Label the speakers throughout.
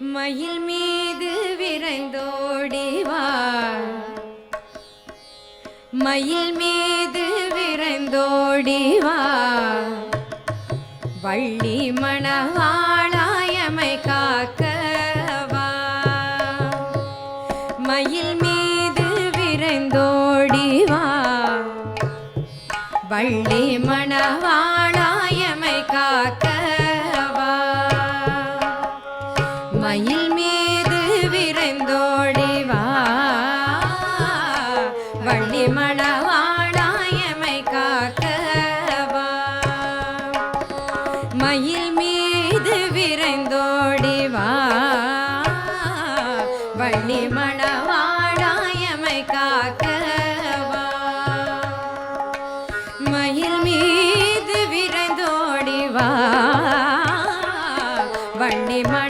Speaker 1: மயில் மீது விரைந்தோடிவா மயில் மீது விரைந்தோடிவா வள்ளி மணவாளாயமை காக்கவா மயில் மீது விரைந்தோடிவா வள்ளி மண வள்ளி மணவாடாயமை காக்கவா மயில் மீது விரைந்தோடிவா வள்ளி மணவாடாயமை காக்கவா மயில் மீது விரைந்தோடிவா வள்ளி மண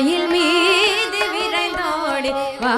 Speaker 1: மயில் மீது விரைந்தோடி வா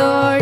Speaker 1: adore